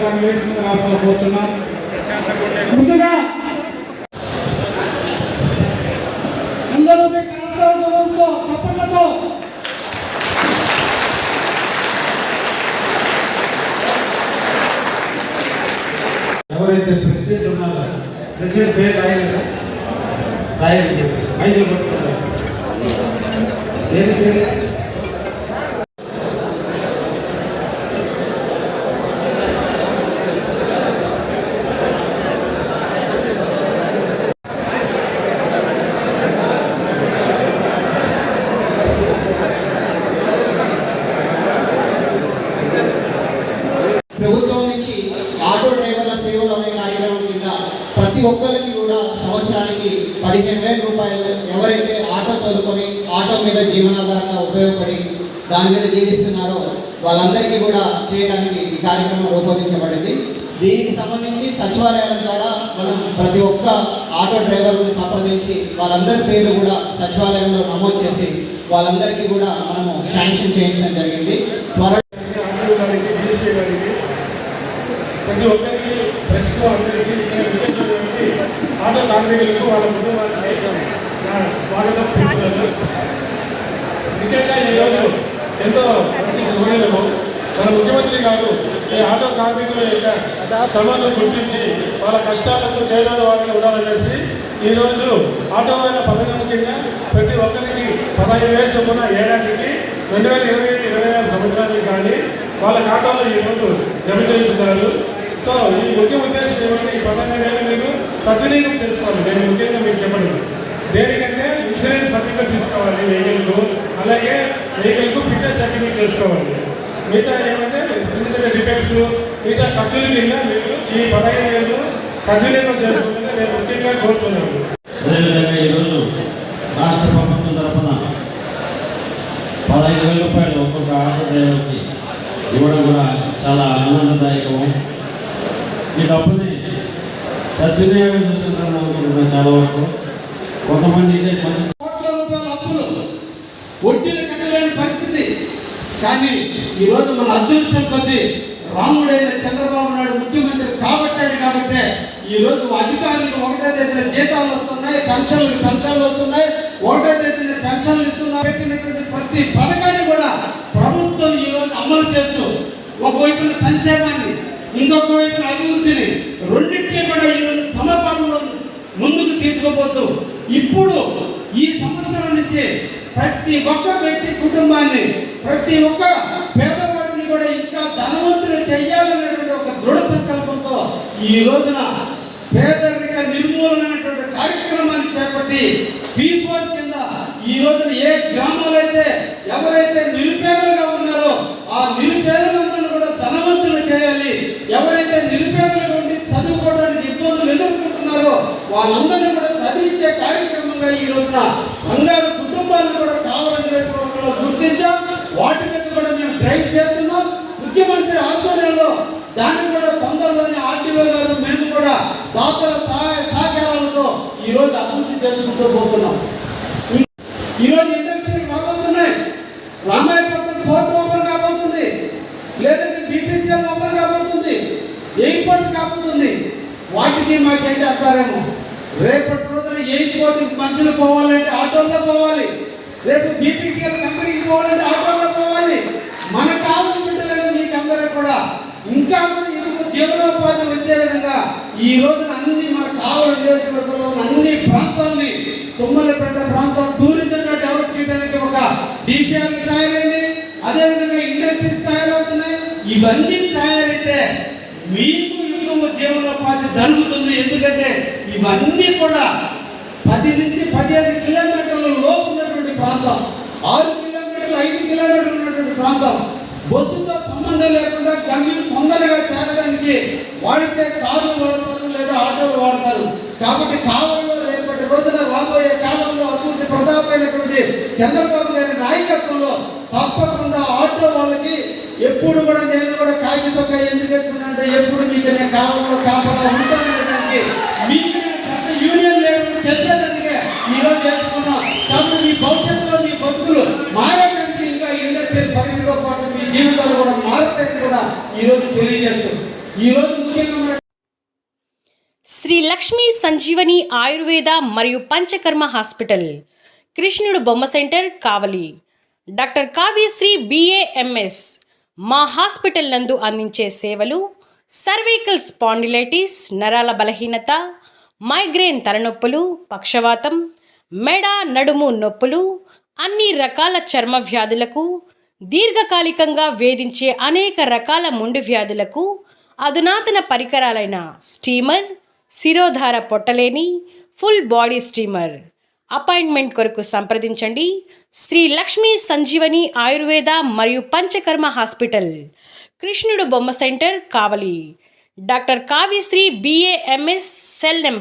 గారిని వేదిక రాష్ట్రంలో కోరుతున్నాం ముందుగా అందరూ మీ చప్పట్లతో. ఎవరైతే ప్రెసిడెంట్ ఉన్నారో ప్రెసిడెంట్ పేరు రాయలేదా రాయని చెప్పి మైజులు పట్టుకుంటారు పేరు పేరు ప్రభుత్వం నుంచి ఆటో డ్రైవర్ల సేవలు అనే కార్యక్రమం కింద ప్రతి ఒక్కరికి కూడా సంవత్సరానికి పదిహేను వేల రూపాయలు ఎవరైతే ఆటో తోలుకొని ఆటో మీద జీవనాధారంగా ఉపయోగపడి దాని మీద జీవిస్తున్నారో వాళ్ళందరికీ కూడా చేయడానికి ఈ కార్యక్రమం రూపొందించబడింది దీనికి సంబంధించి సచివాలయాల ద్వారా మనం ప్రతి ఒక్క ఆటో డ్రైవర్ని సంప్రదించి వాళ్ళందరి పేర్లు కూడా సచివాలయంలో నమోదు చేసి వాళ్ళందరికీ కూడా మనము శాంక్షన్ చేయించడం జరిగింది త్వర ప్రతి ఒక్కరికి ప్రెస్కు అందరికీ కార్మికులకు వాళ్ళ కుటుంబానికి స్వాగతం చెప్తున్నాను ముఖ్యంగా ఈరోజు ఎంతో మంచి మన ముఖ్యమంత్రి గారు ఈ ఆటో కార్మికుల యొక్క శ్రమను గుర్తించి వాళ్ళ కష్టాలకు చేదోడు వారికి ఉండాలనేసి ఈరోజు ఆటో అయిన పథకం కింద ప్రతి ఒక్కరికి పదహైదు వేలు చొప్పున ఏడాదికి రెండు వేల ఇరవై ఐదు ఇరవై ఆరు సంవత్సరానికి కానీ వాళ్ళ ఖాతాలో ఈరోజు జమ చేస్తున్నారు సో ఈ ముఖ్య ఉద్దేశం ఏమంటే ఈ పదహైదు వేలు మీరు సద్వినియోగం తీసుకోవాలి. నేను ముఖ్యంగా మీకు చెప్పండి దేనికంటే ఇన్సూరెన్స్ సర్టిఫికేట్ తీసుకోవాలి వెహికల్కు. అలాగే వెహికల్కు ఫిట్నెస్ సర్టిఫికేట్ చేసుకోవాలి. మిగతా ఏమంటే చిన్న చిన్న రిపేర్స్ మిగతా ఖర్చుల కింద మీరు ఈ పదహైదు వేలు సద్వినియోగం చేసుకోవాలని నేను ముఖ్యంగా కోరుతున్నాను. అదేవిధంగా ఈరోజు రాష్ట్ర ప్రభుత్వం తరఫున పదహైదు వేల రూపాయలు ఒక్కొక్క ఆటో డ్రైవర్కి ఇవ్వడం కూడా చాలా ఆనందదాయకం. ఈ డబ్బుని సద్వినియోగం చేసుకుంటున్న అనుకుంటున్నాను చాలా వరకు కొంతమంది ఇదే మంచి కోట్ల రూపాయల అప్పులు వడ్డీలు కట్టలేని పరిస్థితి. కానీ ఈరోజు మన అదృష్టం కొద్దీ రాముడైన చంద్రబాబు నాయుడు ముఖ్యమంత్రి కాబట్టాడు కాబట్టే ఈరోజు అధికారులకు ఒకటే తేదీన జీతాలు వస్తున్నాయి పెన్షన్లు పెన్షన్లు వస్తున్నాయి ఒకటే తేదీన పెన్షన్లు ఇస్తున్నా పెట్టినటువంటి ప్రతి పథకాన్ని కూడా ప్రభుత్వం ఈరోజు అమలు చేస్తూ ఒకవైపున సంక్షేమాన్ని ఇంకొక వైపున అభివృద్ధిని రెండింటినీ కూడా ఈరోజు ముందుకు ఇప్పుడు ఈ సంవత్సరం నుంచి ప్రతి ఒక్క వ్యక్తి కుటుంబాన్ని ప్రతి ఒక్క పేదవాడిని కూడా ఇంకా ధనవంతులు చేయాలనేటువంటి ఒక దృఢ సంకల్పంతో ఈ రోజున పేదరిక నిర్మూలన అనేటువంటి కార్యక్రమాన్ని చేపట్టి పీఫోర్ కింద ఈ రోజున ఏ గ్రామాలైతే ఎవరైతే నిరుపేదలుగా ఉన్నారో ఆ నిరుపేదలందరూ కూడా ధనవంతులు చేయాలి. ఎవరైతే నిరుపేదలుగా ఉండి చదువుకోవడానికి ఇబ్బందులు ఎదుర్కొంటున్నారో వాళ్ళందరినీ కార్యక్రమంగా ఈ రోజున బంగారు కుటుంబాలను కూడా కావాలనేటువంటి గుర్తించాం వాటి మీద కూడా మేము డ్రైవ్ చేస్తున్నాం. ముఖ్యమంత్రి ఆధ్వర్యంలో దాన్ని కూడా తొందరలోనే ఆర్టీఓ గారు మేము కూడా దాతల సహాయ సహకారాలతో ఈ రోజు అభివృద్ధి చేసుకుంటూ పోతున్నాం. ఈ- ఈ రోజు రాబోతున్నాయి. రామాయపట్నం ఫోర్ట్ ఓపెన్ కాబోతుంది. లేదంటే బీపీసీఎల్ ఓపెన్ కాబోతుంది. ఎయిర్పోర్ట్ కాబోతుంది. వాటికి మాకేంటి అంటారేమో రేపటి ఎయిర్పోర్ట్ మనుషులు పోవాలంటే ఆటోల్లో పోవాలి. రేపు బీపీసీఎల్ కంపెనీకి పోవాలంటే ఆటోల్లో పోవాలి. మనకు కావాలి బిడ్డలేదు మీకు అందరూ కూడా ఇంకా మనం ఎందుకు జీవనోపాధి వచ్చే విధంగా ఈ రోజున అన్ని మన కావలి నియోజకవర్గంలో అన్ని ప్రాంతాల్ని తుమ్మలపేట ప్రాంతం టూరిజంగా డెవలప్ చేయడానికి ఒక డిపిఆర్ తయారైంది. అదేవిధంగా ఇండస్ట్రీస్ తయారవుతున్నాయి. ఇవన్నీ తయారైతే మీకు ఎక్కువ జీవనోపాధి జరుగుతుంది. ఎందుకంటే ఇవన్నీ కూడా పది నుంచి పదిహేను కిలోమీటర్ల లోపు ఉన్నటువంటి ప్రాంతం ఆరు కిలోమీటర్లు ఐదు కిలోమీటర్లు ఉన్నటువంటి ప్రాంతం. బస్సుతో సంబంధం లేకుండా గమ్యం తొందరగా చేరడానికి వాడితే కార్లు వాడతారు లేదా ఆటోలు వాడతారు. కాబట్టి కాలంలో రేపటి రోజున రాబోయే కాలంలో అభివృద్ధి ప్రధానమైనటువంటి చంద్రబాబు గారి నాయకత్వంలో తప్పకుండా ఆటో వాళ్ళకి ఎప్పుడు కూడా నేను కూడా కాగిసొక్క చొక్క ఎందుకు వేసుకున్నానంటే ఎప్పుడు మీకు నేను కాలంలో కాపలా ఉంటాను దానికి మీకు ఈరోజు ముఖ్యంగా శ్రీ లక్ష్మీ సంజీవని ఆయుర్వేద మరియు పంచకర్మ హాస్పిటల్ కృష్ణుడు బొమ్మ center Kavali. Doctor Kavyasri BAMS మా హాస్పిటల్ నందు అందించే సేవలు సర్వైకల్ స్పాండిలైటిస్ నరాల బలహీనత మైగ్రేన్ తలనొప్పులు పక్షవాతం మెడ నడుము నొప్పులు అన్ని రకాల చర్మ వ్యాధులకు దీర్ఘకాలికంగా వేధించే అనేక రకాల ముండు వ్యాధులకు అధునాతన పరికరాలైన స్టీమర్ శిరోధార పొట్టలేని ఫుల్ బాడీ స్టీమర్. అపాయింట్మెంట్ కొరకు సంప్రదించండి. శ్రీ లక్ష్మీ సంజీవని ఆయుర్వేద మరియు పంచకర్మ హాస్పిటల్ కృష్ణుడు బొమ్మ centre Kavali. Doctor Kavyasri BAMS cell number.